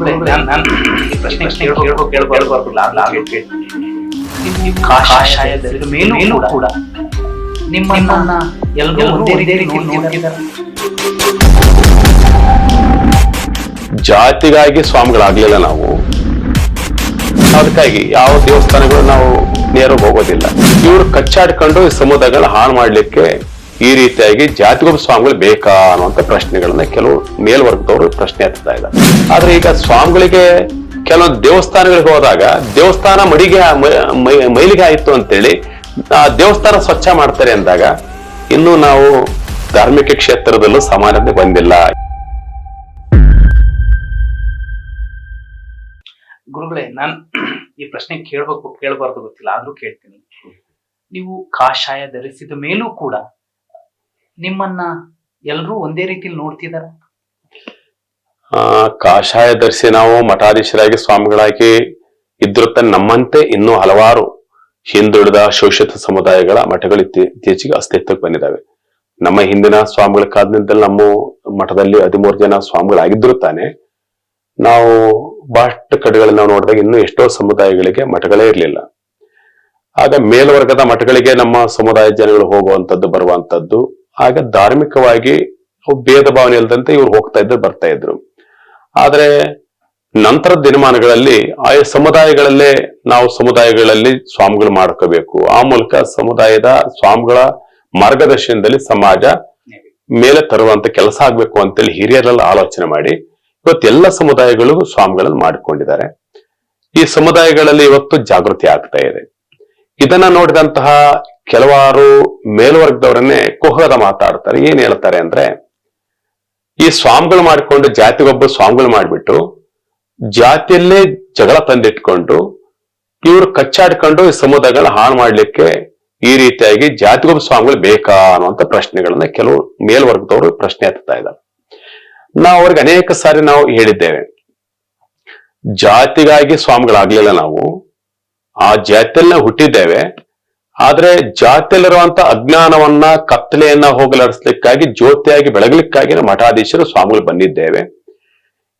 ಗುರುಗಳೇ ನಾನು ನಾನು ಈ ಪ್ರಶ್ನೆ ಕೇಳ್ಕೊ ಕೇಳ್ಕೊ ಕೇಳ್ಬಾರ್ದು ನಾನು ಕೇಳ್ತೀನಿ ನೀವು ಕಾಷಾಯ ಮೇಲೂ ಕೂಡ. ನಿಮ್ಮನ್ನ ಎಲ್ಲರೂ ಒಂದೇ ರೀತಿ ನೋಡ್ತಿದ್ದಾರೆ. ಜಾತಿಗಾಗಿ ಸ್ವಾಮಿಗಳಾಗ್ಲಿಲ್ಲ ನಾವು. ಅದಕ್ಕಾಗಿ ಯಾವ ದೇವಸ್ಥಾನಗಳು ನಾವು ನೇರ ಹೋಗೋದಿಲ್ಲ. ಇವರು ಕಚ್ಚಾಡ್ಕೊಂಡು ಈ ಸಮುದಾಯಗಳನ್ನ ಹಾಳು ಮಾಡ್ಲಿಕ್ಕೆ ಈ ರೀತಿಯಾಗಿ ಜಾತಿಗೊಬ್ಬ ಸ್ವಾಮಿಗಳು ಬೇಕಾ ಅನ್ನುವಂತ ಪ್ರಶ್ನೆಗಳನ್ನ ಕೆಲವು ಮೇಲ್ವರ್ಗದವರು ಪ್ರಶ್ನೆ ಎತ್ತಾ ಇದ್ದಾರೆ. ಆದ್ರೆ ಈಗ ಸ್ವಾಮಿಗಳಿಗೆ ಕೆಲವೊಂದು ದೇವಸ್ಥಾನಗಳಿಗೆ ಹೋದಾಗ ದೇವಸ್ಥಾನ ಮಡಿಗೆ ಮೈಲಿಗೆ ಆಯಿತು ಅಂತೇಳಿ ಆ ದೇವಸ್ಥಾನ ಸ್ವಚ್ಛ ಮಾಡ್ತಾರೆ ಅಂದಾಗ ಇನ್ನು ನಾವು ಧಾರ್ಮಿಕ ಕ್ಷೇತ್ರದಲ್ಲೂ ಸಮಾನತೆ ಬಂದಿಲ್ಲ. ಗುರುಗಳೇ, ನಾನು ಈ ಪ್ರಶ್ನೆ ಕೇಳ್ಬೇಕು, ಕೇಳಬಾರ್ದು ಗೊತ್ತಿಲ್ಲ, ಆದ್ರೂ ಕೇಳ್ತೀನಿ. ನೀವು ಕಾಷಾಯ ಧರಿಸಿದ ಮೇಲೂ ಕೂಡ ನಿಮ್ಮನ್ನ ಎಲ್ಲರೂ ಒಂದೇ ರೀತಿಲಿ ನೋಡ್ತಿದಾರ? ಕಾಷಾಯ ಧರಿಸಿ ನಾವು ಮಠಾಧೀಶರಾಗಿ ಸ್ವಾಮಿಗಳಾಗಿ ಇದ್ರುತ್ತ ನಮ್ಮಂತೆ ಇನ್ನೂ ಹಲವಾರು ಹಿಂದುಳಿದ ಶೋಷಿತ ಸಮುದಾಯಗಳ ಮಠಗಳು ಇತ್ತೀ- ಇತ್ತೀಚೆಗೆ ಅಸ್ತಿತ್ವಕ್ಕೆ ಬಂದಿದ್ದಾವೆ. ನಮ್ಮ ಹಿಂದಿನ ಸ್ವಾಮಿಗಳ ಕಾಲದಿಂದಲೇ ನಮ್ಮ ಮಠದಲ್ಲಿ ಹದಿಮೂರು ಜನ ಸ್ವಾಮಿಗಳಾಗಿದ್ರು ತಾನೆ ನಾವು ಬಹಳಷ್ಟು ಕಡೆಗಳಲ್ಲಿ ನಾವು ನೋಡಿದಾಗ ಇನ್ನೂ ಎಷ್ಟೋ ಸಮುದಾಯಗಳಿಗೆ ಮಠಗಳೇ ಇರಲಿಲ್ಲ. ಆಗ ಮೇಲ್ವರ್ಗದ ಮಠಗಳಿಗೆ ನಮ್ಮ ಸಮುದಾಯ ಜನಗಳು ಹೋಗುವಂತದ್ದು ಬರುವಂತದ್ದು ಆಗ ಧಾರ್ಮಿಕವಾಗಿ ಭೇದ ಭಾವನೆ ಇಲ್ಲದಂತೆ ಇವ್ರು ಹೋಗ್ತಾ ಇದ್ರು, ಬರ್ತಾ ಇದ್ರು. ಆದ್ರೆ ನಂತರ ದಿನಮಾನಗಳಲ್ಲಿ ಆಯಾ ಸಮುದಾಯಗಳಲ್ಲೇ ನಾವು ಸಮುದಾಯಗಳಲ್ಲಿ ಸ್ವಾಮಿಗಳು ಮಾಡ್ಕೋಬೇಕು. ಆ ಮೂಲಕ ಸಮುದಾಯದ ಸ್ವಾಮಿಗಳ ಮಾರ್ಗದರ್ಶನದಲ್ಲಿ ಸಮಾಜ ಮೇಲೆ ತರುವಂತ ಕೆಲಸ ಆಗ್ಬೇಕು ಅಂತೇಳಿ ಹಿರಿಯರೆಲ್ಲ ಆಲೋಚನೆ ಮಾಡಿ ಇವತ್ತು ಎಲ್ಲ ಸಮುದಾಯಗಳಿಗೂ ಸ್ವಾಮಿಗಳನ್ನು ಮಾಡಿಕೊಂಡಿದ್ದಾರೆ. ಈ ಸಮುದಾಯಗಳಲ್ಲಿ ಇವತ್ತು ಜಾಗೃತಿ ಆಗ್ತಾ ಇದೆ. ಇದನ್ನ ನೋಡಿದಂತಹ ಕೆಲವಾರು ಮೇಲ್ವರ್ಗದವರನ್ನೇ ಕುಹದ ಮಾತಾಡ್ತಾರೆ. ಏನ್ ಹೇಳ್ತಾರೆ ಅಂದ್ರೆ, ಈ ಸ್ವಾಮಿಗಳು ಮಾಡಿಕೊಂಡು ಜಾತಿಗೊಬ್ಬ ಸ್ವಾಮಿಗಳು ಮಾಡಿಬಿಟ್ಟು ಜಾತಿಯಲ್ಲೇ ಜಗಳ ತಂದಿಟ್ಕೊಂಡು ಇವ್ರು ಕಚ್ಚಾಡ್ಕೊಂಡು ಈ ಸಮುದಾಯಗಳ ಹಾಳು ಮಾಡ್ಲಿಕ್ಕೆ ಈ ರೀತಿಯಾಗಿ ಜಾತಿಗೊಬ್ಬ ಸ್ವಾಮಿಗಳು ಬೇಕಾ ಅನ್ನುವಂಥ ಪ್ರಶ್ನೆಗಳನ್ನ ಕೆಲವು ಮೇಲ್ವರ್ಗದವರು ಪ್ರಶ್ನೆ ಎತ್ತಾ ಇದ್ದಾರೆ. ನಾವು ಅವ್ರಿಗೆ ಅನೇಕ ಸಾರಿ ನಾವು ಹೇಳಿದ್ದೇವೆ. ಜಾತಿಗಾಗಿ ಸ್ವಾಮಿಗಳಾಗ್ಲಿಲ್ಲ ನಾವು. ಆ ಜಾತಿಯಲ್ಲ ಹುಟ್ಟಿದ್ದೇವೆ. ಆದ್ರೆ ಜಾತಿಯಲ್ಲಿರುವಂತ ಅಜ್ಞಾನವನ್ನ ಕತ್ತಲೆಯನ್ನ ಹೋಗಲಾಡಿಸ್ಲಿಕ್ಕಾಗಿ, ಜ್ಯೋತಿಯಾಗಿ ಬೆಳಗಲಿಕ್ಕಾಗಿ ಮಠಾಧೀಶರು ಸ್ವಾಮಿಗಳು ಬಂದಿದ್ದೇವೆ.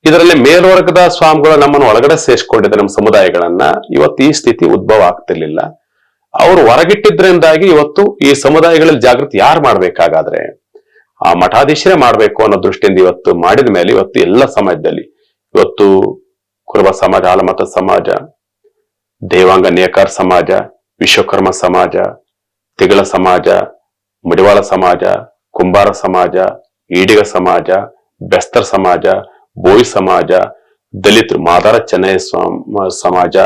ಇದರಲ್ಲಿ ಮೇಲ್ವರ್ಗದ ಸ್ವಾಮಿಗಳು ನಮ್ಮನ್ನು ಒಳಗಡೆ ಸೇರಿಸ್ಕೊಂಡಿದ್ದ ನಮ್ಮ ಸಮುದಾಯಗಳನ್ನ. ಇವತ್ತು ಈ ಸ್ಥಿತಿ ಉದ್ಭವ ಆಗ್ತಿರ್ಲಿಲ್ಲ. ಅವರು ಹೊರಗಿಟ್ಟಿದ್ರಿಂದಾಗಿ ಇವತ್ತು ಈ ಸಮುದಾಯಗಳಲ್ಲಿ ಜಾಗೃತಿ ಯಾರು ಮಾಡ್ಬೇಕಾಗಾದ್ರೆ? ಆ ಮಠಾಧೀಶರೇ ಮಾಡ್ಬೇಕು ಅನ್ನೋ ದೃಷ್ಟಿಯಿಂದ ಇವತ್ತು ಮಾಡಿದ ಮೇಲೆ ಇವತ್ತು ಎಲ್ಲ ಸಮಾಜದಲ್ಲಿ, ಇವತ್ತು ಕುರುಬ ಸಮಾಜ, ಆಲಮತ ಸಮಾಜ ದೇವಾಂಗ ನೇಕಾರ ಸಮಾಜ ವಿಶ್ವಕರ್ಮ ಸಮಾಜ, ತಿಗಳ ಸಮಾಜ, ಮಡಿವಾಳ ಸಮಾಜ, ಕುಂಬಾರ ಸಮಾಜ, ಈಡಿಗ ಸಮಾಜ, ಬೆಸ್ತರ್ ಸಮಾಜ, ಬೋಯ್ ಸಮಾಜ, ದಲಿತರು, ಮಾದಾರ ಚೆನ್ನೈ ಸಮಾಜ,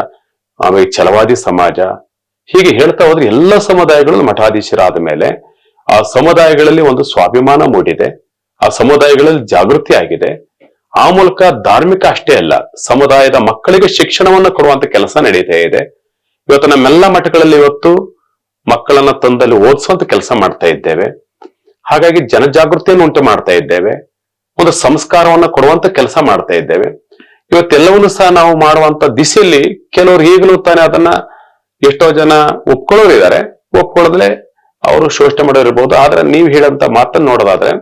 ಆಮೇಲೆ ಚಲವಾದಿ ಸಮಾಜ. ಹೀಗೆ ಹೇಳ್ತಾ ಹೋದ್ರೆ ಎಲ್ಲ ಸಮುದಾಯಗಳು ಮಠಾಧೀಶರಾದ ಮೇಲೆ ಆ ಸಮುದಾಯಗಳಲ್ಲಿ ಒಂದು ಸ್ವಾಭಿಮಾನ ಮೂಡಿದೆ, ಆ ಸಮುದಾಯಗಳಲ್ಲಿ ಜಾಗೃತಿ ಆಗಿದೆ. ಆ ಮೂಲಕ ಧಾರ್ಮಿಕ ಅಷ್ಟೇ ಅಲ್ಲ, ಸಮುದಾಯದ ಮಕ್ಕಳಿಗೆ ಶಿಕ್ಷಣವನ್ನು ಕೊಡುವಂತ ಕೆಲಸ ನಡೀತಾ ಇದೆ. ಇವತ್ತು ನಮ್ಮೆಲ್ಲ ಮಠಗಳಲ್ಲಿ ಇವತ್ತು ಮಕ್ಕಳನ್ನ ತಂದಲ್ಲಿ ಓದಿಸುವಂತ ಕೆಲಸ ಮಾಡ್ತಾ ಇದ್ದೇವೆ. ಹಾಗಾಗಿ ಜನಜಾಗೃತಿಯನ್ನು ಉಂಟು ಮಾಡ್ತಾ ಇದ್ದೇವೆ. ಒಂದು ಸಂಸ್ಕಾರವನ್ನ ಕೊಡುವಂತ ಕೆಲಸ ಮಾಡ್ತಾ ಇದ್ದೇವೆ. ಇವತ್ತೆಲ್ಲವನ್ನೂ ಸಹ ನಾವು ಮಾಡುವಂತ ದಿಸೆಯಲ್ಲಿ ಕೆಲವರು ಈಗಲೂ ತಾನೆ ಅದನ್ನ ಎಷ್ಟೋ ಜನ ಒಪ್ಕೊಳ್ಳೋರು ಇದ್ದಾರೆ. ಅವರು ಶೋಷಣೆ ಮಾಡೋರಿರ್ಬೋದು ಆದ್ರೆ ನೀವು ಹೇಳಂತ ಮಾತನ್ನ ನೋಡೋದಾದ್ರೆ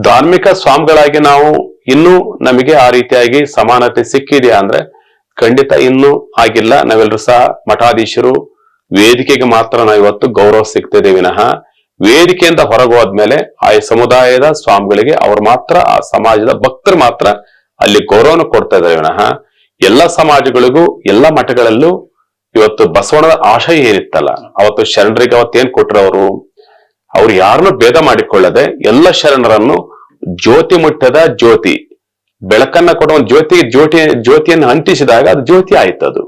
ಧಾರ್ಮಿಕ ಸ್ವಾಮಿಗಳಾಗಿ ನಾವು ಇನ್ನೂ ನಮಗೆ ಆ ರೀತಿಯಾಗಿ ಸಮಾನತೆ ಸಿಕ್ಕಿದೆಯಾ ಅಂದ್ರೆ ಖಂಡಿತ ಇನ್ನೂ ಆಗಿಲ್ಲ. ನಾವೆಲ್ಲರೂ ಸಹ ಮಠಾಧೀಶರು, ವೇದಿಕೆಗೆ ಮಾತ್ರ ನಾವು ಇವತ್ತು ಗೌರವ ಸಿಗ್ತಿದೆ ವಿನಃ. ವೇದಿಕೆಯಿಂದ ಹೊರಗೋದ್ಮೇಲೆ ಆ ಸಮುದಾಯದ ಸ್ವಾಮಿಗಳಿಗೆ ಅವ್ರು ಮಾತ್ರ, ಆ ಸಮಾಜದ ಭಕ್ತರು ಮಾತ್ರ ಅಲ್ಲಿ ಗೌರವನ ಕೊಡ್ತಾ ಇದ್ದಾರೆ ವಿನಃ. ಎಲ್ಲ ಸಮಾಜಗಳಿಗೂ, ಎಲ್ಲ ಮಠಗಳಲ್ಲೂ ಇವತ್ತು ಬಸವಣ್ಣನ ಆಶಯ ಏನಿತ್ತಲ್ಲ, ಅವತ್ತು ಶರಣರಿಗೆ ಅವತ್ತೇನ್ ಕೊಟ್ಟರು ಅವರು? ಅವ್ರು ಯಾರನ್ನು ಭೇದ ಮಾಡಿಕೊಳ್ಳದೆ ಎಲ್ಲ ಶರಣರನ್ನು ಜ್ಯೋತಿ ಮುಟ್ಟದ ಜ್ಯೋತಿ. ಬೆಳಕನ್ನ ಕೊಡುವ ಜ್ಯೋತಿ ಜ್ಯೋತಿ, ಜ್ಯೋತಿಯನ್ನು ಅಂಟಿಸಿದಾಗ ಅದು ಜ್ಯೋತಿ ಆಯ್ತು ಅದು.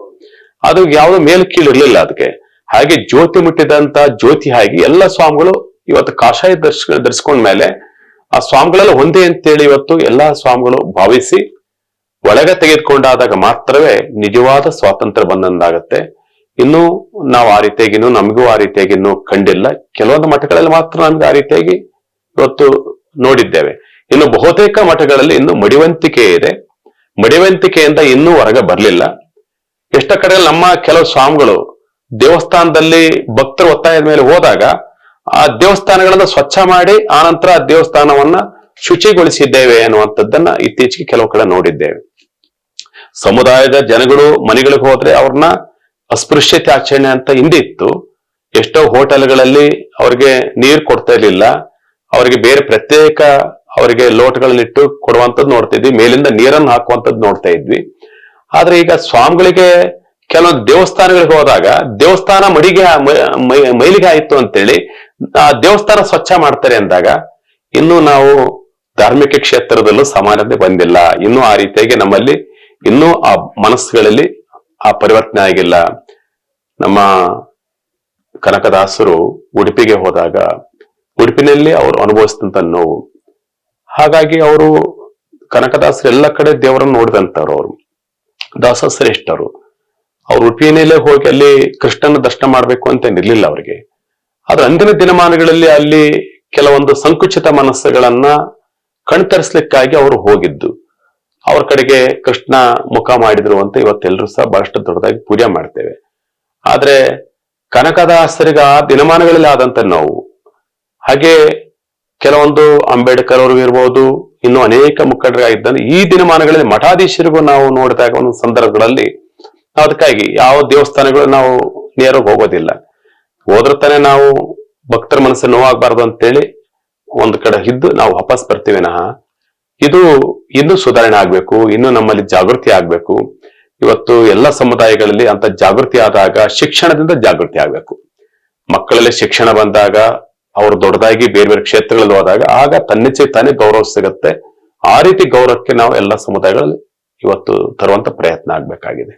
ಅದು ಯಾವುದು ಮೇಲ್ ಕೀಳಿರ್ಲಿಲ್ಲ ಅದಕ್ಕೆ. ಹಾಗೆ ಜ್ಯೋತಿ ಮುಟ್ಟಿದಂತ ಜ್ಯೋತಿ ಆಗಿ ಎಲ್ಲ ಸ್ವಾಮಿಗಳು ಇವತ್ತು ಕಾಷಾಯ ದರ್ಶ ಧರಿಸ್ಕೊಂಡ ಮೇಲೆ ಆ ಸ್ವಾಮಿಗಳೆಲ್ಲ ಒಂದೇ ಅಂತೇಳಿ ಇವತ್ತು ಎಲ್ಲಾ ಸ್ವಾಮಿಗಳು ಭಾವಿಸಿ ಒಳಗೆ ತೆಗೆದುಕೊಂಡಾದಾಗ ಮಾತ್ರವೇ ನಿಜವಾದ ಸ್ವಾತಂತ್ರ್ಯ ಬಂದಂದಾಗತ್ತೆ ಇನ್ನು ನಾವು ಆ ರೀತಿಯಾಗಿನ್ನು ನಮಗೂ ಆ ರೀತಿಯಾಗಿ ಇನ್ನು ಕಂಡಿಲ್ಲ. ಕೆಲವೊಂದು ಮಠಗಳಲ್ಲಿ ಮಾತ್ರ ನಮ್ಗೆ ಆ ರೀತಿಯಾಗಿ ಇವತ್ತು ನೋಡಿದ್ದೇವೆ. ಇನ್ನು ಬಹುತೇಕ ಮಠಗಳಲ್ಲಿ ಇನ್ನು ಮಡಿವಂತಿಕೆ ಇದೆ. ಮಡಿವಂತಿಕೆಯಿಂದ ಇನ್ನೂ ಹೊರಗೆ ಬರಲಿಲ್ಲ. ಎಷ್ಟ ಕಡೆ ನಮ್ಮ ಕೆಲವು ಸ್ವಾಮಿಗಳು ದೇವಸ್ಥಾನದಲ್ಲಿ ಭಕ್ತರು ಒತ್ತಾಯದ ಮೇಲೆ ಹೋದಾಗ ಆ ದೇವಸ್ಥಾನಗಳನ್ನ ಸ್ವಚ್ಛ ಮಾಡಿ ಆನಂತರ ಆ ದೇವಸ್ಥಾನವನ್ನ ಶುಚಿಗೊಳಿಸಿದ್ದೇವೆ ಅನ್ನುವಂಥದ್ದನ್ನ ಇತ್ತೀಚೆಗೆ ಕೆಲವು ಕಡೆ ನೋಡಿದ್ದೇವೆ. ಸಮುದಾಯದ ಜನಗಳು ಮನೆಗಳಿಗೆ ಹೋದ್ರೆ ಅವ್ರನ್ನ ಅಸ್ಪೃಶ್ಯತೆ ಆಚರಣೆ ಅಂತ ಹಿಂದಿತ್ತು ಎಷ್ಟೋ ಹೋಟೆಲ್ಗಳಲ್ಲಿ ಅವ್ರಿಗೆ ನೀರು ಕೊಡ್ತಾ ಇರ್ಲಿಲ್ಲ. ಅವರಿಗೆ ಬೇರೆ ಪ್ರತ್ಯೇಕ ಅವರಿಗೆ ಲೋಟಗಳನ್ನಿಟ್ಟು ಕೊಡುವಂಥದ್ದು ನೋಡ್ತಾ ಇದ್ವಿ. ಮೇಲಿಂದ ನೀರನ್ನು ಹಾಕುವಂಥದ್ದು ನೋಡ್ತಾ ಇದ್ವಿ. ಆದ್ರೆ ಈಗ ಸ್ವಾಮಿಗಳಿಗೆ ಕೆಲವೊಂದು ದೇವಸ್ಥಾನಗಳಿಗೆ ಹೋದಾಗ ದೇವಸ್ಥಾನ ಮಡಿಗೆ ಮೈಲಿಗೆ ಆಯ್ತು ಅಂತೇಳಿ ಆ ದೇವಸ್ಥಾನ ಸ್ವಚ್ಛ ಮಾಡ್ತಾರೆ ಅಂದಾಗ ಇನ್ನು ನಾವು ಧಾರ್ಮಿಕ ಕ್ಷೇತ್ರದಲ್ಲೂ ಸಮಾನತೆ ಬಂದಿಲ್ಲ. ಇನ್ನೂ ಆ ರೀತಿಯಾಗಿ ನಮ್ಮಲ್ಲಿ ಇನ್ನೂ ಆ ಮನಸ್ಸುಗಳಲ್ಲಿ ಆ ಪರಿವರ್ತನೆ ಆಗಿಲ್ಲ. ನಮ್ಮ ಕನಕದಾಸರು ಉಡುಪಿಗೆ ಹೋದಾಗ ಉಡುಪಿನಲ್ಲಿ ಅವರು ಅನುಭವಿಸಿದಂತ ನೋವು. ಹಾಗಾಗಿ ಅವರು ಕನಕದಾಸರು ಎಲ್ಲ ಕಡೆ ದೇವರನ್ನು ನೋಡಿದಂತವ್ರು ಅವರು. ದಾಸ ಶ್ರೇಷ್ಠರು. ಅವ್ರು ಉಡುಪಿನಲ್ಲೇ ಹೋಗಿ ಅಲ್ಲಿ ಕೃಷ್ಣನ ದರ್ಶನ ಮಾಡ್ಬೇಕು ಅಂತ ನಿರ್ಲಿಲ್ಲ ಅವರಿಗೆ. ಆದ್ರೆ ಅಂದಿನ ದಿನಮಾನಗಳಲ್ಲಿ ಅಲ್ಲಿ ಕೆಲವೊಂದು ಸಂಕುಚಿತ ಮನಸ್ಸುಗಳನ್ನ ಕಣ್ತರಿಸ್ಲಿಕ್ಕಾಗಿ ಅವರು ಹೋಗಿದ್ದು. ಅವ್ರ ಕಡೆಗೆ ಕೃಷ್ಣ ಮುಖ ಮಾಡಿದ್ರು ಅಂತ ಇವತ್ತೆಲ್ಲರೂ ಸಹ ಬಹಳಷ್ಟು ದೊಡ್ಡದಾಗಿ ಪೂಜೆ ಮಾಡ್ತೇವೆ. ಆದ್ರೆ ಕನಕದಾಸರಿಗ ದಿನಮಾನಗಳಲ್ಲಿ ಆದಂತ ನೋವು ಹಾಗೆ ಕೆಲವೊಂದು ಅಂಬೇಡ್ಕರ್ ಅವರು ಇರ್ಬೋದು, ಇನ್ನು ಅನೇಕ ಮುಖಂಡರಾಗಿದ್ದಾನೆ ಈ ದಿನಮಾನಗಳಲ್ಲಿ ಮಠಾಧೀಶರಿಗೂ ನಾವು ನೋಡಿದಾಗ ಒಂದು ಸಂದರ್ಭಗಳಲ್ಲಿ ಅದಕ್ಕಾಗಿ ಯಾವ ದೇವಸ್ಥಾನಗಳು ನಾವು ನೇರವಾಗಿ ಹೋಗೋದಿಲ್ಲ. ಹೋದ್ರ ತಾನೇ ನಾವು ಭಕ್ತರ ಮನಸ್ಸು ನೋವಾಗಬಾರ್ದು ಅಂತೇಳಿ ಒಂದು ಕಡೆ ಇದ್ದು ನಾವು ವಾಪಸ್ ಬರ್ತೀವಿ ನಹ. ಇದು ಇನ್ನೂ ಸುಧಾರಣೆ ಆಗ್ಬೇಕು, ಇನ್ನು ನಮ್ಮಲ್ಲಿ ಜಾಗೃತಿ ಆಗ್ಬೇಕು. ಇವತ್ತು ಎಲ್ಲ ಸಮುದಾಯಗಳಲ್ಲಿ ಅಂತ ಜಾಗೃತಿ ಆದಾಗ ಶಿಕ್ಷಣದಿಂದ ಜಾಗೃತಿ ಆಗ್ಬೇಕು. ಮಕ್ಕಳಲ್ಲಿ ಶಿಕ್ಷಣ ಬಂದಾಗ ಅವರು ದೊಡ್ಡದಾಗಿ ಬೇರೆ ಬೇರೆ ಕ್ಷೇತ್ರಗಳಲ್ಲಿ ಹೋದಾಗ ಆಗ ತನ್ನಿಚ್ಚೆ ತಾನೇ ಗೌರವ ಸಿಗುತ್ತೆ. ಆ ರೀತಿ ಗೌರವಕ್ಕೆ ನಾವು ಎಲ್ಲ ಸಮುದಾಯಗಳಲ್ಲಿ ಇವತ್ತು ತರುವಂತ ಪ್ರಯತ್ನ ಆಗ್ಬೇಕಾಗಿದೆ.